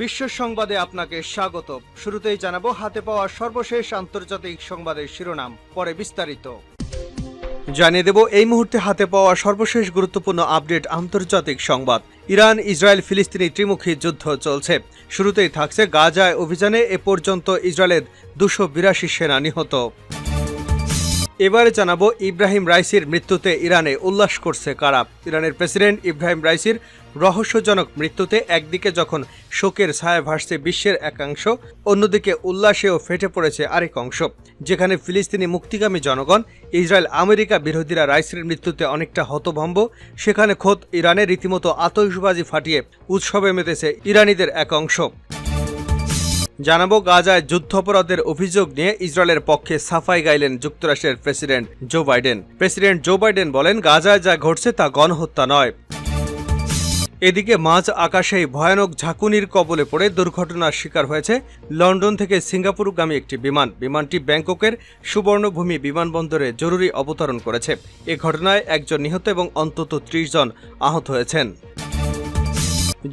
বিশ্ব সংবাদে আপনাকে স্বাগত। শুরুতেই জানাব, হাতে পাওয়া সর্বশেষ আন্তর্জাতিক সংবাদের শিরোনাম, পরে বিস্তারিত। জানিয়ে দেব, এই মুহূর্তে হাতে পাওয়া সর্বশেষ গুরুত্বপূর্ণ আপডেট আন্তর্জাতিক সংবাদ। ইরান, ইসরায়েল, ফিলিস্তিনি ত্রিমুখী যুদ্ধ চলছে। শুরুতেই থাকছে গাজায় অভিযানে, এ পর্যন্ত ইসরায়েলের দুশো বিরাশি সেনা নিহত। এবারে জানাব, ইব্রাহিম রাইসির মৃত্যুতে ইরানে উল্লাস করছে কারা? ইরানের প্রেসিডেন্ট ইব্রাহিম রাইসির রহস্যজনক মৃত্যুতে একদিকে যখন শোকের ছায়া ভাসছে বিশ্বের একাংশ, অন্যদিকে উল্লাসেও ফেটে পড়েছে আরেক অংশ, যেখানে ফিলিস্তিনি মুক্তিগামী জনগণ, ইসরায়েল, আমেরিকা বিরোধীরা রাইসের মৃত্যুতে অনেকটা হতভম্ব, সেখানে খোদ ইরানে রীতিমতো আতশবাজি ফাটিয়ে উৎসবে মেতেছে ইরানিদের এক অংশ। জানাব, গাজায় যুদ্ধাপরাধের অভিযোগ নিয়ে ইসরায়েলের পক্ষে সাফাই গাইলেন যুক্তরাষ্ট্রের president Joe Biden. President Joe Biden বলেন, গাজায় যা ঘটছে তা গণহত্যা নয়। এদিকে মাঝ আকাশেই ভয়ানক ঝাঁকুনির কবলে পড়ে দুর্ঘটনার শিকার হয়েছে লন্ডন থেকে সিঙ্গাপুরগামী একটি বিমান। বিমানটি ব্যাংককের সুবর্ণভূমি বিমানবন্দরে জরুরি অবতরণ করেছে। এ ঘটনায় একজন নিহত এবং অন্তত ত্রিশ জন আহত হয়েছেন।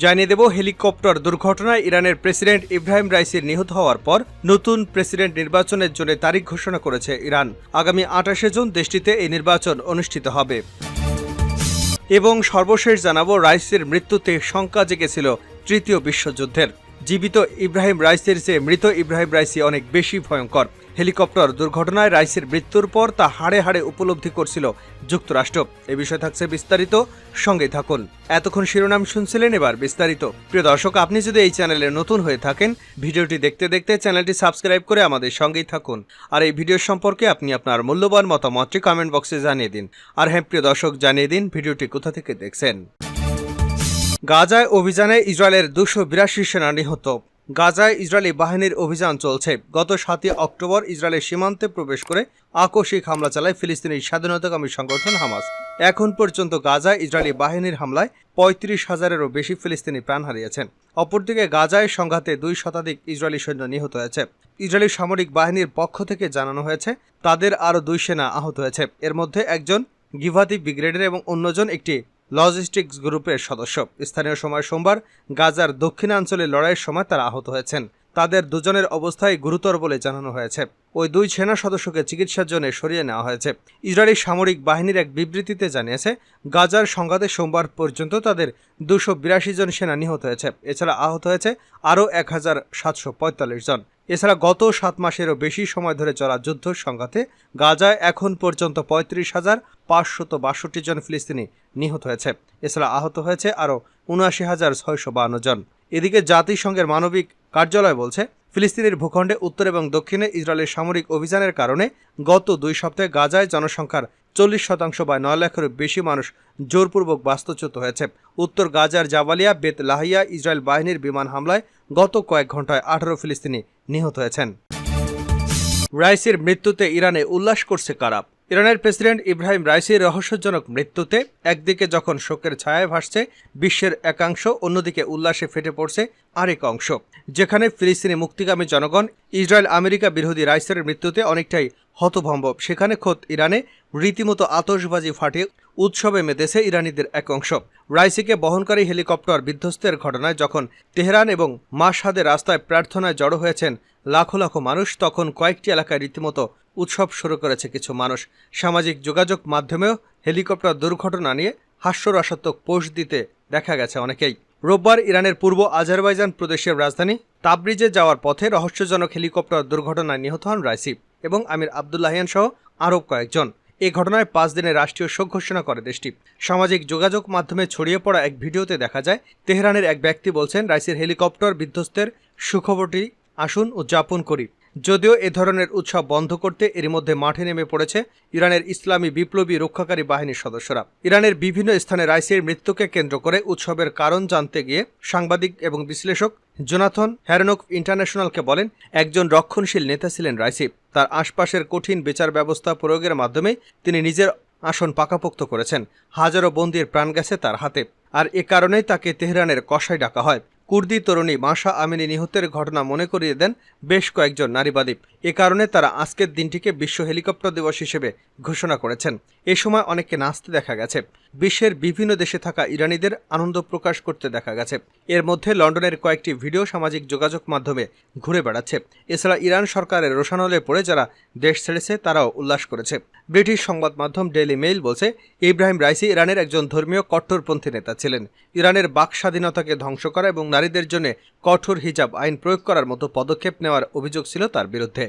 জানিয়ে দেব, হেলিকপ্টার দুর্ঘটনায় ইরানের প্রেসিডেন্ট ইব্রাহিম রাইসির নিহত হওয়ার পর নতুন প্রেসিডেন্ট নির্বাচনের জন্য তারিখ ঘোষণা করেছে ইরান। আগামী আঠাশে জুন দেশটিতে এই নির্বাচন অনুষ্ঠিত হবে। এবং সর্বশেষ জানাব রাইসের মৃত্যুতে শঙ্কা জেগেছিল তৃতীয় বিশ্বযুদ্ধের। জীবিত ইব্রাহিম রাইসের চেয়ে মৃত ইব্রাহিম রাইসি অনেক বেশি ভয়ঙ্কর। হেলিকপ্টার দুর্ঘটনায় রাইসের মৃত্যুর পর তা হাড়ে হাড়ে উপলব্ধি করছিল যুক্তরাষ্ট্র। এ বিষয়ে থাকছে বিস্তারিত। সঙ্গে থাকুন। এতক্ষণ শিরোনাম শুনছিলেন এবার বিস্তারিত। প্রিয় দর্শক, আপনি যদি এই চ্যানেলে নতুন হয়ে থাকেন, ভিডিওটি দেখতে দেখতে চ্যানেলটি সাবস্ক্রাইব করে আমাদের সঙ্গেই থাকুন। আর এই ভিডিও সম্পর্কে আপনি আপনার মূল্যবান মতামতটি কমেন্ট বক্সে জানিয়ে দিন। আর হ্যাঁ প্রিয় দর্শক, জানিয়ে দিন ভিডিওটি কোথা থেকে দেখছেন। গাজায় অভিযানে ইসরায়েলের দুশো বিরাশি সেনা নিহত। গাজায় ইসরায়েলি বাহিনীর অভিযান চলছে। গত সাতই অক্টোবর ইসরায়েলের সীমান্তে প্রবেশ করে আকস্মিক হামলা চালায় ফিলিস্তিনি স্বাধীনতাকামী সংগঠন হামাস। এখন পর্যন্ত গাজায় ইসরায়েলি বাহিনীর হামলায় পঁয়ত্রিশ হাজারেরও বেশি ফিলিস্তিনি প্রাণ হারিয়েছেন। অপরদিকে গাজায় সংঘাতে দুই শতাধিক ইসরায়েলি সৈন্য নিহত হয়েছে। ইসরায়েলি সামরিক বাহিনীর পক্ষ থেকে জানানো হয়েছে, তাদের আরও দুই সেনা আহত হয়েছে। এর মধ্যে একজন গিভাতি ব্রিগেডের এবং অন্যজন একটি লজিস্টিক্স গ্রুপের সদস্য। স্থানীয় সময় সোমবার গাজার দক্ষিণাঞ্চলে লড়াইয়ের সময় তারা আহত হয়েছেন। তাদের দুজনের অবস্থায় গুরুতর বলে জানানো হয়েছে। ওই দুই সেনা সদস্যকে চিকিৎসার জন্য সরিয়ে নেওয়া হয়েছে। ইসরায়েলি সামরিক বাহিনীর এক বিবৃতিতে জানিয়েছে, গাজার সংঘাতে সোমবার পর্যন্ত তাদের দুশো বিরাশি জন সেনা নিহত হয়েছে। এছাড়া আহত হয়েছে আরও এক হাজার সাতশো পঁয়তাল্লিশ জন। এছাড়া গত সাত মাসেরও বেশি সময় ধরে চলা যুদ্ধ সংঘাতে গাজায় এখন পর্যন্ত পঁয়ত্রিশ হাজার পাঁচশত বাষট্টি জন ফিলিস্তিনি নিহত হয়েছে। এছাড়া আহত হয়েছে আরও উনআশি হাজার ছয়শো বান্ন জন। এদিকে জাতিসংঘের মানবিক কার্যালয় বলছে, ফিলিস্তিনের ভূখণ্ডে উত্তর এবং দক্ষিণে ইসরায়েলের সামরিক অভিযানের কারণে গত দুই সপ্তাহে গাজায় জনসংখ্যার চল্লিশ শতাংশ বা নয় লাখেরও বেশি মানুষ জোরপূর্বক বাস্তুচ্যুত হয়েছে। উত্তর গাজার জাবালিয়া, বেত লাহিয়া, ইসরায়েল বাহিনীর বিমান হামলায় গত কয়েক ঘন্টায় আঠারো ফিলিস্তিনি নিহত হয়েছেন। রাইসির মৃত্যুতে ইরানে উল্লাস করছে কারা? ইরানের প্রেসিডেন্ট ইব্রাহিম রাইসির রহস্যজনক মৃত্যুতে একদিকে যখন শোকের ছায়ায় ভাসছে, বিশ্বের একাংশ, অন্যদিকে উল্লাসে ফেটে পড়ছে আরেক অংশ। যেখানে ফিলিস্তিনি মুক্তিগামী জনগণ, ইসরায়েল আমেরিকা বিরোধী রাইসের মৃত্যুতে অনেকটাই হতভম্ব। সেখানে খোদ ইরানে রীতিমতো আতশবাজি ফাটিয়ে উৎসবে মেতেছে ইরানিদের এক অংশ। রাইসিকে বহনকারী হেলিকপ্টার বিধ্বস্তের ঘটনায় যখন তেহরান এবং মাসহাদের রাস্তায় প্রার্থনায় জড়ো হয়েছেন লাখো লাখো মানুষ তখন কয়েকটি এলাকায় রীতিমতো উৎসব শুরু করেছে কিছু মানুষ। সামাজিক যোগাযোগ মাধ্যমেও হেলিকপ্টার দুর্ঘটনা নিয়ে হাস্যরসাত্মক পোস্ট দিতে দেখা গেছে অনেকেই। রোববার ইরানের পূর্ব আজারবাইজান প্রদেশের রাজধানী তাবরিজে যাওয়ার পথে রহস্যজনক হেলিকপ্টার দুর্ঘটনায় নিহত হন রাইসি এবং আমির আবদুল্লাহিয়ান সহ আরও কয়েকজন। এ ঘটনায় পাঁচ দিনের রাষ্ট্রীয় শোক ঘোষণা করে দেশটি। সামাজিক যোগাযোগ মাধ্যমে ছড়িয়ে পড়া এক ভিডিওতে দেখা যায়, তেহরানের এক ব্যক্তি বলছেন, রাইসির হেলিকপ্টার বিধ্বস্তের সুখবরটি আসুন উদযাপন করি। যদিও এ ধরনের উৎসব বন্ধ করতে এর মধ্যে মাঠে নেমে পড়েছে ইরানের ইসলামী বিপ্লবী রক্ষাকারী বাহিনীর সদস্যরা। ইরানের বিভিন্ন স্থানে রাইসির মৃত্যুকে কেন্দ্র করে উৎসবের কারণ জানতে গিয়ে সাংবাদিক এবং বিশ্লেষক জোনাথন হ্যারনক ইন্টারন্যাশনালকে বলেন, একজন রক্ষণশীল নেতা ছিলেন রাইসি। তার আশপাশের কঠিন বিচার ব্যবস্থা প্রয়োগের মাধ্যমে তিনি নিজের আসন পাকাপোক্ত করেছেন। হাজারো বন্দির প্রাণ গেছে তার হাতে। আর এ কারণেই তাকে তেহরানের কষায় ডাকা হয়। কুর্দি তরুণী মাসা আমিনী নিহতের ঘটনা মনে করিয়ে দেন বেশ কয়েকজন নারীবাদী। এ কারণে তারা আজকের দিনটিকে বিশ্ব হেলিকপ্টার দিবস হিসেবে ঘোষণা করেছেন। এ সময় অনেককে নাচতে দেখা গেছে। বিশ্বের বিভিন্ন দেশে থাকা ইরানিদের আনন্দ প্রকাশ করতে দেখা গেছে। এর মধ্যে লন্ডনের কয়েকটি ভিডিও সামাজিক যোগাযোগ মাধ্যমে ঘুরে বেড়াচ্ছে। এছাড়া ইরান সরকারের রোশানলে পড়ে যারা দেশ ছেড়েছে, তারাও উল্লাস করেছে। ব্রিটিশ সংবাদ মাধ্যম ডেইলি মেইল বলছে, ইব্রাহিম রাইসি ইরানের একজন ধর্মীয় কট্টরপন্থী নেতা ছিলেন। ইরানের বাক স্বাধীনতাকে ধ্বংস করা এবং নারীদের জন্য কঠোর হিজাব আইন প্রয়োগ করার মতো পদক্ষেপ নেওয়ার অভিযোগ ছিল তার বিরুদ্ধে।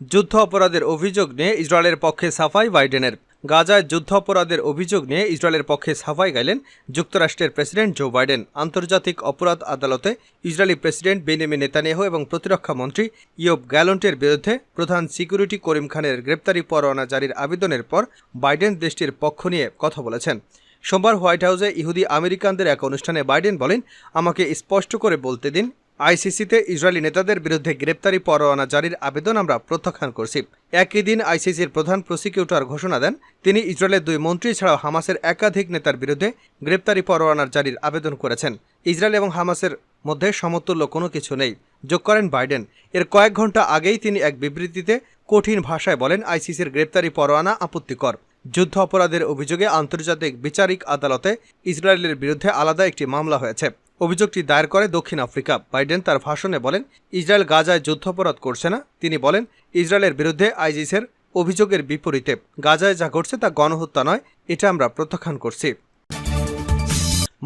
যুদ্ধ অপরাধের অভিযোগ নিয়ে ইসরায়েলের পক্ষে সাফাই বাইডেনের। গাজায় যুদ্ধ অপরাধের অভিযোগ নিয়ে ইসরায়েলের পক্ষে সাফাই গাইলেন যুক্তরাষ্ট্রের প্রেসিডেন্ট জো বাইডেন। আন্তর্জাতিক অপরাধ আদালতে ইসরায়েলি প্রেসিডেন্ট বেনিয়ামিন নেতানিয়াহু এবং প্রতিরক্ষা মন্ত্রী ইয়োব গ্যালন্টের বিরুদ্ধে প্রধান সিকিউরিটি করিম খানের গ্রেপ্তারি পরোয়ানা জারির আবেদনের পর বাইডেন দেশটির পক্ষ নিয়ে কথা বলেছেন। সোমবার হোয়াইট হাউসে ইহুদি আমেরিকানদের এক অনুষ্ঠানে বাইডেন বলেন, আমাকে স্পষ্ট করে বলতে দিন আইসিসিতে ইসরায়েলি নেতাদের বিরুদ্ধে গ্রেপ্তারি পরোয়ানা জারির আবেদন আমরা প্রত্যাখ্যান করছি। একই দিন আইসিসির প্রধান প্রসিকিউটর ঘোষণা দেন, তিনি ইসরায়েলের দুই মন্ত্রী ছাড়াও হামাসের একাধিক নেতার বিরুদ্ধে গ্রেপ্তারি পরোয়ানার জারির আবেদন করেছেন। ইসরায়েল এবং হামাসের মধ্যে সমতুল্য কোনো কিছু নেই, যোগ করেন বাইডেন। এর কয়েক ঘণ্টা আগেই তিনি এক বিবৃতিতে কঠিন ভাষায় বলেন, আইসিসির গ্রেপ্তারি পরোয়ানা আপত্তিকর। যুদ্ধ অপরাধের অভিযোগে আন্তর্জাতিক বিচারিক আদালতে ইসরায়েলের বিরুদ্ধে আলাদা একটি মামলা হয়েছে। অভিযোগটি দায়ের করে দক্ষিণ আফ্রিকা। বাইডেন তার ভাষণে বলেন, ইসরায়েল গাজায় যুদ্ধাপরাধ করছে না। তিনি বলেন, ইসরায়েলের বিরুদ্ধে আইজিসের অভিযোগের বিপরীতে গাজায় যা ঘটছে তা গণহত্যা নয়, এটা আমরা প্রত্যাখ্যান করছি।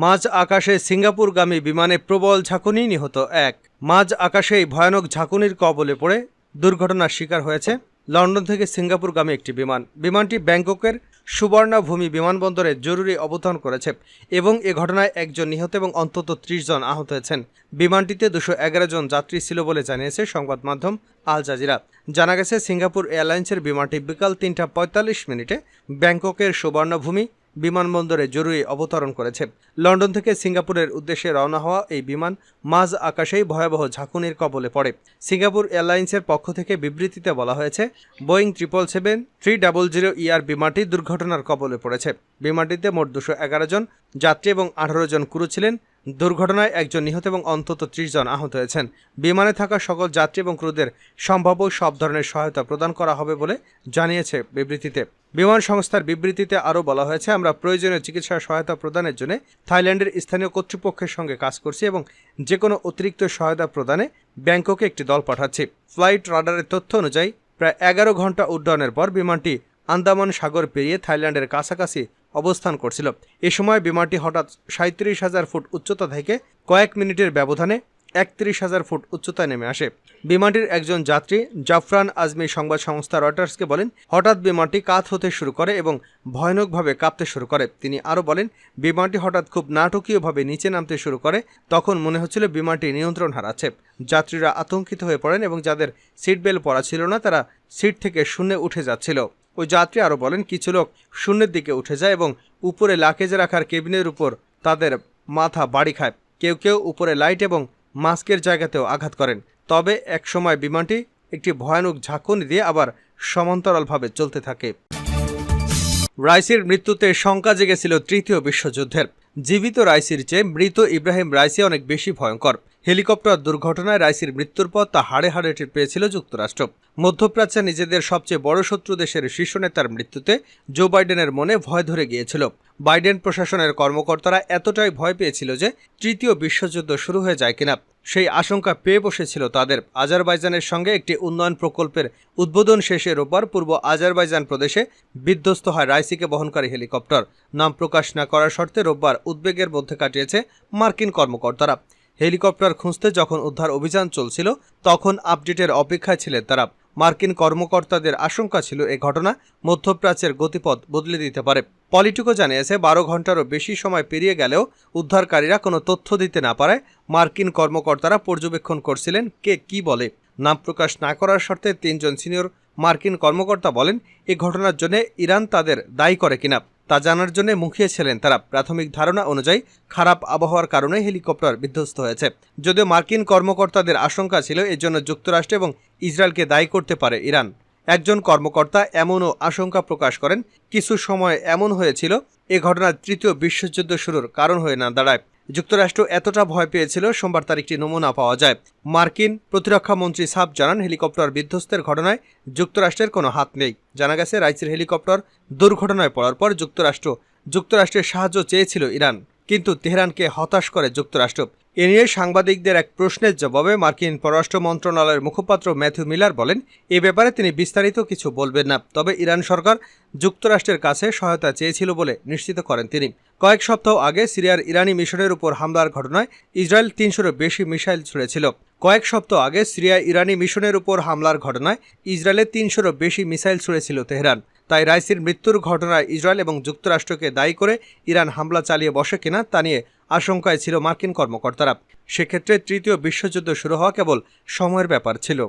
মাঝ আকাশে সিঙ্গাপুরগামী বিমানে প্রবল ঝাঁকুনি নিহত এক। মাঝ আকাশে এই ভয়ানক ঝাঁকুনির কবলে পড়ে দুর্ঘটনার শিকার হয়েছে লন্ডন থেকে সিঙ্গাপুরগামী একটি বিমান। বিমানটি ব্যাংককের সুবর্ণভূমি বিমানবন্দরে জরুরি অবতরণ করেছে এবং এ ঘটনায় একজন নিহত এবং অন্তত ত্রিশ জন আহত হয়েছেন। বিমানটিতে দুশো এগারো জন যাত্রী ছিল বলে জানিয়েছে সংবাদ মাধ্যম আল জাজিরা। জানা গেছে, সিঙ্গাপুর এয়ারলাইন্সের বিমানটি বিকাল তিনটা পঁয়তাল্লিশ মিনিটে ব্যাংককের সুবর্ণভূমি বিমানবন্দরে জরুরি অবতরণ করেছে লন্ডন থেকে সিঙ্গাপুরের উদ্দেশ্যে রওনা হওয়া এই বিমান মাঝ আকাশেই ভয়াবহ ঝাঁকুনির কবলে পড়ে। সিঙ্গাপুর এয়ারলাইন্সের পক্ষ থেকে বিবৃতিতে বলা হয়েছে, Boeing triple seven three double zero ER বিমানটি দুর্ঘটনার কবলে পড়েছে। বিমানটিতে মোট দুশো এগারো জন যাত্রী এবং আঠারো জন ক্রু ছিলেন। দুর্ঘটনায় একজন নিহত এবং অন্তত ত্রিশ জন আহত হয়েছেন। বিমানে থাকা সকল যাত্রী এবং ক্রুদের সম্ভাব্য সব ধরনের সহায়তা প্রদান করা হবে বলে জানিয়েছে বিবৃতিতে। বিমান সংস্থার বিবৃতিতে আরও বলা হয়েছে, আমরা প্রয়োজনীয় চিকিৎসা সহায়তা প্রদানের জন্য থাইল্যান্ডের স্থানীয় কর্তৃপক্ষের সঙ্গে কাজ করছি এবং যে কোনো অতিরিক্ত সহায়তা প্রদানে ব্যাংককে একটি দল পাঠাচ্ছি। ফ্লাইট রাডারের তথ্য অনুযায়ী, প্রায় এগারো ঘণ্টা উড্ডয়নের পর বিমানটি আন্দামান সাগর পেরিয়ে থাইল্যান্ডের কাছাকাছি অবস্থান করছিল। এ সময় বিমানটি হঠাৎ সাঁত্রিশ হাজার ফুট উচ্চতা থেকে কয়েক মিনিটের ব্যবধানে একত্রিশ হাজার ফুট উচ্চতায় নেমে আসে। বিমানটির একজন যাত্রী জাফরান আজমি সংবাদ সংস্থা রয়টার্সকে বলেন, হঠাৎ বিমানটি কাত হতে শুরু করে এবং ভয়ানকভাবে কাঁপতে শুরু করে। তিনি আরও বলেন, বিমানটি হঠাৎ খুব নাটকীয়ভাবে নিচে নামতে শুরু করে। তখন মনে হচ্ছিল বিমানটি নিয়ন্ত্রণ হারাচ্ছে। যাত্রীরা আতঙ্কিত হয়ে পড়েন এবং যাদের সিট বেল্ট পরা ছিল না, তারা সিট থেকে শূন্যে উঠে যাচ্ছিল। ওই যাত্রী আরও বলেন, কিছু লোক শূন্যের দিকে উঠে যায় এবং উপরে লাকেজ রাখার কেবিনের উপর তাদের মাথা বাড়ি খায়। কেউ কেউ উপরে লাইট এবং মাস্কের জায়গাতেও আঘাত করেন। তবে একসময় বিমানটি একটি ভয়ানক ঝাঁকুনি দিয়ে আবার সমান্তরালভাবে চলতে থাকে। রাইসির মৃত্যুতে শঙ্কা জেগেছিল তৃতীয় বিশ্বযুদ্ধের। জীবিত রাইসির চেয়ে মৃত ইব্রাহিম রাইসি অনেক বেশি ভয়ঙ্কর। হেলিকপ্টার দুর্ঘটনায় রাইসির মৃত্যুর পর তা হাড়ে হাড়ে টের পেয়েছিল যুক্তরাষ্ট্র। মধ্যপ্রাচ্যে নিজেদের সবচেয়ে বড় শত্রু দেশের শীর্ষ নেতার মৃত্যুতে জো বাইডেনের মনে ভয় ধরে গিয়েছিল। বাইডেন প্রশাসনের কর্মকর্তারা এতটাই ভয় পেয়েছিল যে তৃতীয় বিশ্বযুদ্ধ শুরু হয়ে যায় কিনা। সেই আশঙ্কা পেয়ে বসেছিল তাদের। আজারবাইজানের সঙ্গে একটি উন্নয়ন প্রকল্পের উদ্বোধন শেষে রোববার পূর্ব আজারবাইজান প্রদেশে বিধ্বস্ত হয় রাইসিকে বহনকারী হেলিকপ্টার। নাম প্রকাশ না করার শর্তে রোববার উদ্বেগের মধ্যে কাটিয়েছে মার্কিন কর্মকর্তারা। হেলিকপ্টার খুঁজতে যখন উদ্ধার অভিযান চলছিল, তখন আপডেটের অপেক্ষায় ছিলেন তারা। মার্কিন কর্মকর্তাদের আশঙ্কা ছিল এ ঘটনা মধ্যপ্রাচ্যের গতিপথ বদলে দিতে পারে। পলিটিকো জানিয়েছে, বারো ঘন্টারও বেশি সময় পেরিয়ে গেলেও উদ্ধারকারীরা কোনো তথ্য দিতে না পারায় মার্কিন কর্মকর্তারা পর্যবেক্ষণ করছিলেন কে কি বলে। নাম প্রকাশ না করার শর্তে তিনজন সিনিয়র মার্কিন কর্মকর্তা বলেন, এ ঘটনার জন্য ইরান তাদের দায়ী করে কিনা। তা জানার জন্য মুখিয়েছিলেন তারা। প্রাথমিক ধারণা অনুযায়ী খারাপ আবহাওয়ার কারণে হেলিকপ্টার বিধ্বস্ত হয়েছে। যদিও মার্কিন কর্মকর্তাদের আশঙ্কা ছিল এর জন্য যুক্তরাষ্ট্র এবং ইসরায়েলকে দায়ী করতে পারে ইরান। একজন কর্মকর্তা এমনও আশঙ্কা প্রকাশ করেন, কিছু সময় এমন হয়েছিল, এ ঘটনার তৃতীয় বিশ্বযুদ্ধ শুরুর কারণ হয়ে না দাঁড়ায়। যুক্তরাষ্ট্র এতটা ভয় পেয়েছিল সোমবার তার একটি নমুনা পাওয়া যায়। মার্কিন প্রতিরক্ষা মন্ত্রী সাব জানান, হেলিকপ্টার বিধ্বস্তের ঘটনায় যুক্তরাষ্ট্রের কোনো হাত নেই। জানা গেছে, রাইসের হেলিকপ্টার দুর্ঘটনায় পড়ার পর যুক্তরাষ্ট্র, যুক্তরাষ্ট্রের সাহায্য চেয়েছিল ইরান। কিন্তু তেহরানকে হতাশ করে যুক্তরাষ্ট্র। এ নিয়ে সাংবাদিকদের এক প্রশ্নের জবাবে মার্কিন পররাষ্ট্র মন্ত্রণালয়ের মুখপাত্র ম্যাথিউ মিলার বলেন, এ ব্যাপারে তিনি বিস্তারিত কিছু বলবেন না, তবে ইরান সরকার যুক্তরাষ্ট্রের কাছে সহায়তা চেয়েছিল বলে নিশ্চিত করেন তিনি। কয়েক সপ্তাহ আগে সিরিয়ার ইরানি মিশনের উপর হামলার ঘটনায় ইসরায়েল তিনশোরও বেশি মিসাইল ছুড়েছিল। কয়েক সপ্তাহ আগে সিরিয়া ইরানি মিশনের উপর হামলার ঘটনায় ইসরায়েলের তিনশোরও বেশি মিসাইল ছুড়েছিল তেহরান। তাই রাইসির মৃত্যুর ঘটনায় ইসরায়েল এবং যুক্তরাষ্ট্রকে দায়ী করে ইরান হামলা চালিয়ে বসে কিনা তা নিয়ে আশঙ্কায় ছিল মার্কিন কর্মকর্তারা। সেক্ষেত্রে তৃতীয় বিশ্বযুদ্ধ শুরু হওয়া কেবল সময়ের ব্যাপার ছিল।